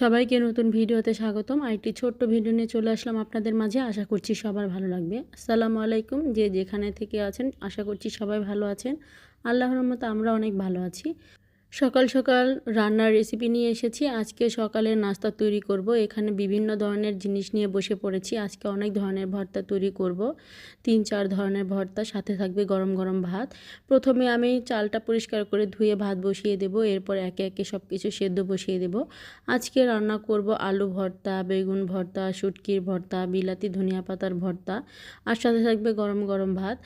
সবাইকে নতুন ভিডিওতে স্বাগতম। আরেকটি ছোট্ট ভিডিও নিয়ে চলে আসলাম আপনাদের মাঝে। আশা করছি সবার ভালো লাগবে। আসসালামু আলাইকুম। যে যেখানে থেকে আছেন, আশা করছি সবাই ভালো আছেন। আল্লাহর মতো আমরা অনেক ভালো আছি। সকাল সকাল রান্নার রেসিপি নিয়ে এসেছি। আজকে সকালে নাস্তা তৈরি করব। এখানে বিভিন্ন ধরনের জিনিস নিয়ে বসে পড়েছি। আজকে অনেক ধরনের ভর্তা তৈরি করব। তিন চার ধরনের ভর্তা, সাথে থাকবে গরম গরম ভাত। প্রথমে আমি চালটা পরিষ্কার করে ধুয়ে ভাত বসিয়ে দেব। এরপর একে একে সব কিছু সেদ্ধ বসিয়ে দেব। আজকে রান্না করব আলু ভর্তা, বেগুন ভর্তা, শুটকির ভর্তা, বিলাতি ধনিয়া পাতার ভর্তা, আর সাথে থাকবে গরম গরম ভাত।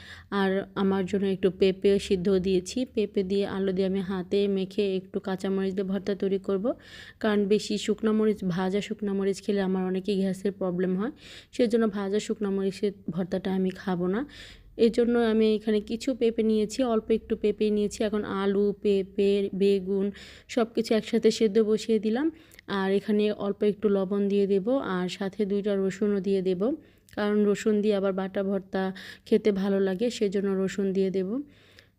আর আমার জন্য একটু পেঁপে সিদ্ধ দিয়েছি। পেঁপে দিয়ে আলু দিয়ে আমি হাতে মেখে একটু কাঁচামরিচ দিয়ে ভর্তা তৈরি করব। কারণ বেশি শুকনো মরিচ, ভাজা শুকনো মরিচ খেলে আমার অনেকই গ্যাসের প্রবলেম হয়। সেজন্য ভাজা শুকনো মরিচের ভর্তাটা আমি খাব না। এই জন্য আমি এখানে কিছু পেঁপে নিয়েছি, অল্প একটু পেঁপে নিয়েছি। এখন আলু, পেঁপে, বেগুন সব কিছু একসাথে সেদ্ধ বসিয়ে দিলাম। আর এখানে অল্প একটু লবণ দিয়ে দেব আর সাথে দুইটা রসুনও দিয়ে দেব। কারণ রসুন দিয়ে আবার বাটা ভর্তা খেতে ভালো লাগে, সেজন্য রসুন দিয়ে দেব।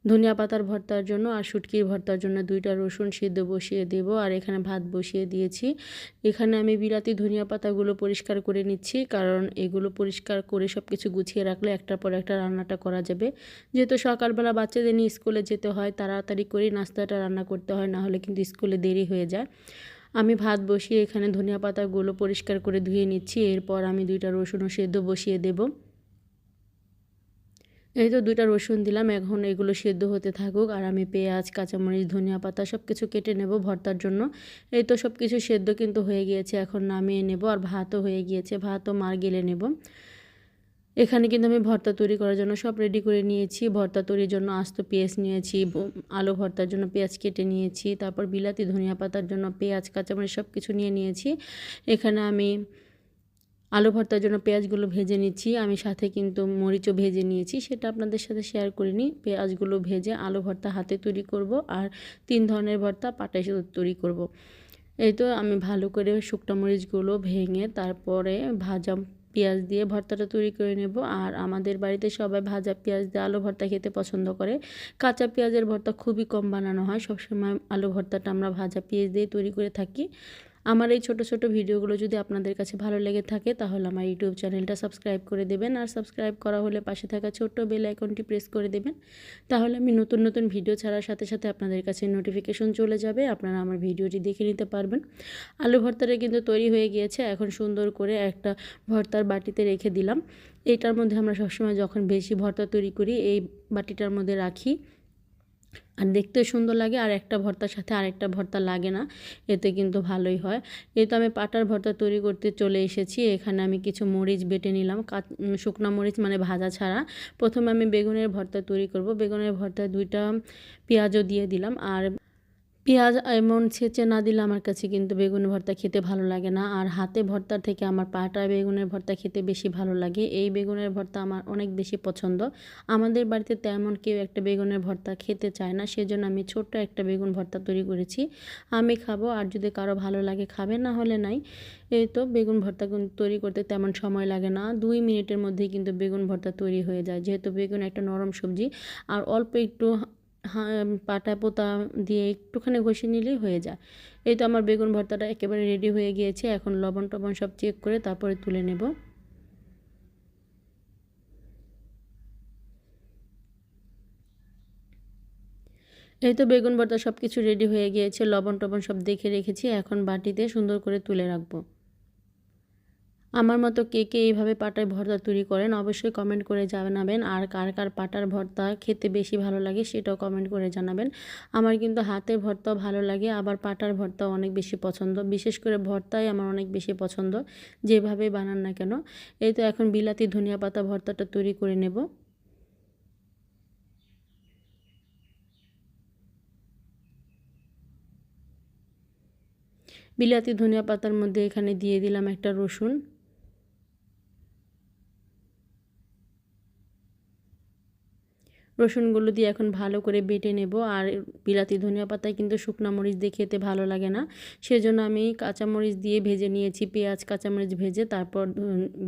ধনিয়া পাতার ভর্তার জন্য আর শুটকির ভর্তার জন্য দুইটা রসুন সিদ্ধ বসিয়ে দেব আর এখানে ভাত বসিয়ে দিয়েছি। এখানে আমি বিলাতি ধনিয়া পাতাগুলো পরিষ্কার করে নিচ্ছি কারণ এগুলো পরিষ্কার করে সব কিছু গুছিয়ে রাখলে একটার পর একটা রান্নাটা করা যাবে। যেহেতু সকালবেলা বাচ্চাদের নিয়ে স্কুলে যেতে হয়, তাড়াতাড়ি করে নাস্তাটা রান্না করতে হয় না হলে কিন্তু স্কুলে দেরি হয়ে যায়। আমি ভাত বসিয়ে এখানে ধনিয়া পাতাগুলো পরিষ্কার করে ধুয়ে নিচ্ছি, এরপর আমি দুইটা রসুনও সেদ্ধ বসিয়ে দেবো। এই তো দুইটা রসুন দিলাম, এখন এগুলো সেদ্ধ হতে থাকুক। আর আমি পেঁয়াজ, কাঁচামরিচ, ধনিয়া পাতা সব কিছু কেটে নেব ভর্তার জন্য। এই তো সব কিছু সেদ্ধ কিন্তু হয়ে গিয়েছে, এখন নামিয়ে নেব আর ভাতও হয়ে গিয়েছে, ভাতও মার গেলে নেব। এখানে কিন্তু আমি ভর্তা তৈরি করার জন্য সব রেডি করে নিয়েছি। ভর্তা তৈরির জন্য আস্ত পেঁয়াজ নিয়েছি আলু ভর্তার জন্য পেঁয়াজ কেটে নিয়েছি, তারপর বিলাতি, ধনিয়া পাতার জন্য পেঁয়াজ, কাঁচামরিচ সব কিছু নিয়ে নিয়েছি। এখানে আমি আলু ভর্তার জন্য পেঁয়াজগুলো ভেজে নিচ্ছি। আমি সাথে কিন্তু মরিচও ভেজে নিয়েছি। সেটা আপনাদের সাথে শেয়ার করিনি পেঁয়াজগুলো ভেজে আলু ভর্তা হাতে তৈরি করব আর তিন ধরনের ভর্তা পাটাই তৈরি করব। এই তো আমি ভালো করে শুকনো মরিচগুলো ভেঙে তারপরে ভাজা পেঁয়াজ দিয়ে ভর্তাটা তৈরি করে নেব। আর আমাদের বাড়িতে সবাই ভাজা পেঁয়াজ দিয়ে আলু ভর্তা খেতে পছন্দ করে। কাঁচা পেঁয়াজের ভর্তা খুবই কম বানানো হয়। সবসময় আলু ভর্তাটা আমরা ভাজা পেঁয়াজ দিয়ে তৈরি করে থাকি। আমার এই ছোট ছোট ভিডিওগুলো যদি আপনাদের কাছে ভালো লেগে থাকে, তাহলে আমার ইউটিউব চ্যানেলটা সাবস্ক্রাইব করে দেবেন। আর সাবস্ক্রাইব করা হলে পাশে থাকা ছোট্ট বেল আইকনটি প্রেস করে দেবেন। তাহলে আমি নতুন নতুন ভিডিও ছাড়ার সাথে সাথে আপনাদের কাছে নোটিফিকেশন চলে যাবে, আপনারা আমার ভিডিওটি দেখে নিতে পারবেন। আলু ভর্তাটা কিন্তু তৈরি হয়ে গিয়েছে, এখন সুন্দর করে একটা ভর্তার বাটিতে রেখে দিলাম। এটার মধ্যে আমরা সবসময় যখন বেশি ভর্তা তৈরি করি, এই বাটিটার মধ্যে রাখি। আর দেখতেও সুন্দর লাগে, আর একটা ভর্তার সাথে আরেকটা ভর্তা লাগে না, এতে কিন্তু ভালোই হয়। তো আমি পাটার ভর্তা তৈরি করতে চলে এসেছি, এখানে আমি কিছু মরিচ বেটে নিলাম শুকনো মরিচ মানে ভাজা ছাড়া। প্রথমে আমি বেগুনের ভর্তা তৈরি করব, বেগুনের ভর্তা দুইটা পেঁয়াজও দিয়ে দিলাম, আর পেঁয়াজ এমন ছেঁচে না দিলে আমার কাছে কিন্তু বেগুন ভর্তা খেতে ভালো লাগে না। আর হাতে ভর্তার থেকে আমার পাটা বেগুনের ভর্তা খেতে বেশি ভালো লাগে। এই বেগুনের ভর্তা আমার অনেক বেশি পছন্দ। আমাদের বাড়িতে তেমন কেউ একটা বেগুনের ভর্তা খেতে চায় না, সেজন্য আমি ছোট্ট একটা বেগুন ভর্তা তৈরি করেছি। আমি খাব, আর যদি কারও ভালো লাগে খাবে, না হলে নাই। এই তো বেগুন ভর্তা তৈরি করতে তেমন সময় লাগে না। দুই মিনিটের মধ্যেই কিন্তু বেগুন ভর্তা তৈরি হয়ে যায়। যেহেতু বেগুন একটা নরম সবজি, আর অল্প একটু পাটা পোতা দিয়ে একটুখানি ঘষে নিলেই হয়ে যায়। এই তো আমার বেগুন ভর্তাটা একেবারে রেডি হয়ে গিয়েছে। এখন লবণ টবণ সব চেক করে তারপরে তুলে নেব। এই তো বেগুন ভর্তা সব কিছু রেডি হয়ে গিয়েছে। লবণ টবণ সব দেখে রেখেছি। এখন বাটিতে সুন্দর করে তুলে রাখব। আমার মতো কে কে এইভাবে পাটার ভর্তা তৈরি করেন, অবশ্যই কমেন্ট করে জানাবেন। আর কার কার পাটার ভর্তা খেতে বেশি ভালো লাগে সেটাও কমেন্ট করে জানাবেন। আমার কিন্তু হাতের ভর্তাও ভালো লাগে, আবার পাটার ভর্তাও অনেক বেশি পছন্দ। বিশেষ করে ভর্তাই আমার অনেক বেশি পছন্দ যেভাবে বানান না কেন। এই তো এখন বিলাতি ধনিয়া পাতা ভর্তাটা তৈরি করে নেব। বিলাতি ধনিয়া পাতার মধ্যে এখানে দিয়ে দিলাম একটা রসুন। রসুনগুলো দিয়ে এখন ভালো করে বেটে নেব। আর বিলাতি ধনিয়া পাতায় কিন্তু শুকনো মরিচ দিয়ে খেতে ভালো লাগে না। সেজন্য আমি কাঁচামরিচ দিয়ে ভেজে নিয়েছি, পেঁয়াজ, কাঁচামরিচ ভেজে, তারপর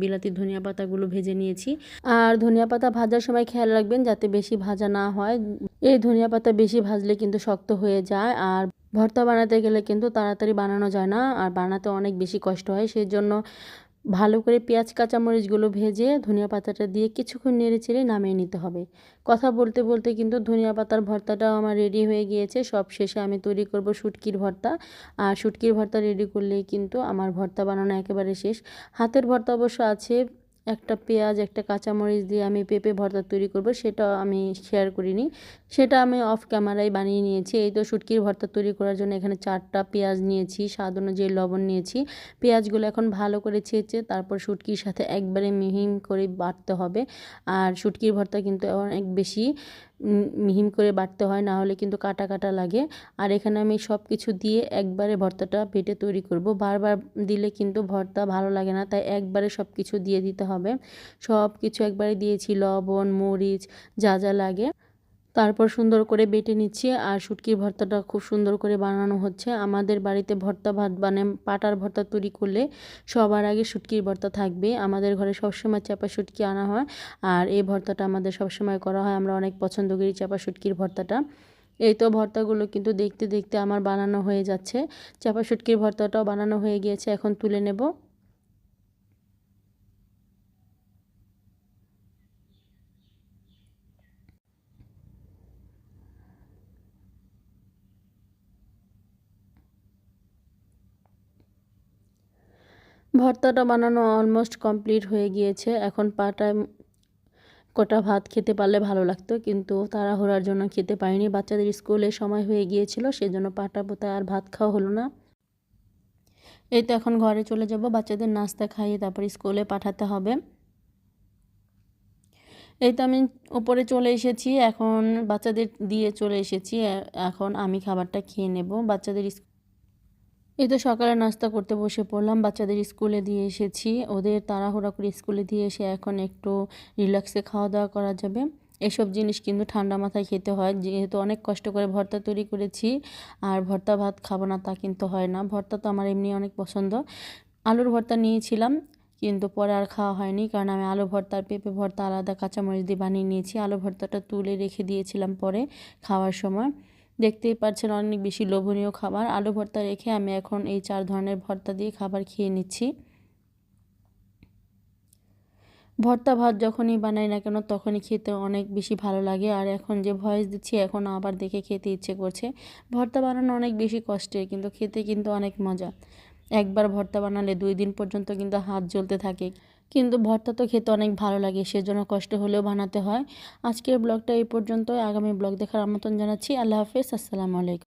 বিলাতি ধনিয়া পাতাগুলো ভেজে নিয়েছি। আর ধনিয়া পাতা ভাজার সময় খেয়াল রাখবেন যাতে বেশি ভাজা না হয়। এই ধনিয়া পাতা বেশি ভাজলে কিন্তু শক্ত হয়ে যায়। আর ভর্তা বানাতে গেলে কিন্তু তাড়াতাড়ি বানানো যায় না। আর বানাতে অনেক বেশি কষ্ট হয়। সেই জন্য ভালো করে পেঁয়াজ, কাঁচামরিচগুলো ভেজে ধনিয়া পাতাটা দিয়ে কিছুক্ষণ নেড়ে চেড়ে নামিয়ে নিতে হবে। কথা বলতে বলতে কিন্তু ধনিয়া পাতার ভর্তাটাও আমার রেডি হয়ে গিয়েছে। সব শেষে আমি তৈরি করব শুটকির ভর্তা। আর শুটকির ভর্তা রেডি করলেই কিন্তু আমার ভর্তা বানানো একেবারে শেষ। হাতের ভর্তা অবশ্য আছে একটা পেঁয়াজ, একটা কাঁচামরিচ দিয়ে আমি পেঁপে ভর্তা তৈরি করব, সেটা আমি শেয়ার করিনি। সেটা আমি অফ ক্যামেরায় বানিয়ে নিয়েছি। এই তো শুটকির ভর্তা তৈরি করার জন্য এখানে চারটা পেঁয়াজ নিয়েছি, স্বাদ অনুযায়ী লবণ নিয়েছি। পেঁয়াজগুলো এখন ভালো করে ছেঁচে তারপর শুটকির সাথে একবারে মিহিম করে বাটতে হবে। আর শুটকির ভর্তা কিন্তু অনেক বেশি মিহিম করে বাটতে হয়, না হলে কিন্তু কাটা কাটা লাগে। আর এখানে আমি সব কিছু দিয়ে একবারে ভর্তাটা বেটে তৈরি করব। বারবার দিলে কিন্তু ভর্তা ভালো লাগে না, তাই একবারে সব কিছু দিয়ে দিতে হবে। সব কিছু একবারে দিয়েছি, লবণ, মরিচ, যা যা লাগে। তারপর সুন্দর করে বেটে নিচ্ছি আর শুটকির ভর্তাটা খুব সুন্দর করে বানানো হচ্ছে। আমাদের বাড়িতে ভর্তা ভাত মানে পাটার ভর্তা তৈরি করলে সবার আগে শুটকির ভর্তা থাকবে। আমাদের ঘরে সবসময় চাপা শুটকি আনা হয় আর এই ভর্তাটা আমাদের সবসময় করা হয়। আমরা অনেক পছন্দ করি চাপা শুটকির ভর্তাটা। এই তো ভর্তাগুলো কিন্তু দেখতে দেখতে আমার বানানো হয়ে যাচ্ছে। চাপা শুটকির ভর্তাটাও বানানো হয়ে গিয়েছে, এখন তুলে নেব। ভর্তাটা বানানো অলমোস্ট কমপ্লিট হয়ে গিয়েছে। এখন পাটায় কটা ভাত খেতে পারলে ভালো লাগতো, কিন্তু তাড়াহুড়ার জন্য খেতে পারিনি। বাচ্চাদের স্কুলে সময় হয়ে গিয়েছিল, সেজন্য পাটা পোতায় আর ভাত খাওয়া হলো না। এই তো এখন ঘরে চলে যাব, বাচ্চাদের নাস্তা খাইয়ে তারপর স্কুলে পাঠাতে হবে। এই তো আমি উপরে চলে এসেছি, এখন বাচ্চাদের দিয়ে চলে এসেছি এখন আমি খাবারটা খেয়ে নেব। বাচ্চাদের এই তো সকালে নাস্তা করতে বসে পড়লাম, বাচ্চাদের স্কুলে দিয়ে এসেছি। ওদের তাড়াহুড়া করে স্কুলে দিয়ে এসে এখন একটু রিল্যাক্সে খাওয়া দাওয়া করা যাবে। এসব জিনিস কিন্তু ঠান্ডা মাথায় খেতে হয়। যেহেতু অনেক কষ্ট করে ভর্তা তৈরি করেছি, আর ভর্তা ভাত খাব না তা কিন্তু হয় না। ভর্তা তো আমার এমনি অনেক পছন্দ। আলুর ভর্তা নিয়েছিলাম, কিন্তু পরে আর খাওয়া হয়নি, কারণ আমি আলু ভর্তা আর পেঁপে ভর্তা, আলাদা কাঁচামরিচ দিয়ে বানিয়ে নিয়েছি। আলু ভর্তাটা তুলে রেখে দিয়েছিলাম পরে খাওয়ার সময়। দেখতেই পাচ্ছেন অনেক বেশি লোভনীয় খাবার। আলু ভর্তা রেখে আমি এখন এই চার ধরনের ভর্তা দিয়ে খাবার খেয়ে নিচ্ছি। ভর্তা ভাত যখনই বানাই না কেন তখনই খেতে অনেক বেশি ভালো লাগে। আর এখন যে ভয়েস দিচ্ছি, এখন আবার দেখে খেতে ইচ্ছে করছে। ভর্তা বানানো অনেক বেশি কষ্টের, কিন্তু খেতে কিন্তু অনেক মজা। একবার ভর্তা বানালে দুই দিন পর্যন্ত কিন্তু হাত জ্বলতে থাকে। কিন্তু ভর্তা তো খেতে অনেক ভালো লাগে, সেজন্য কষ্ট হলেও বানাতে হয়। আজকের ব্লগটা এই পর্যন্ত আগামী ব্লগ দেখার আমন্ত্রণ জানাচ্ছি। আল্লাহ হাফেজ, আসসালামু আলাইকুম।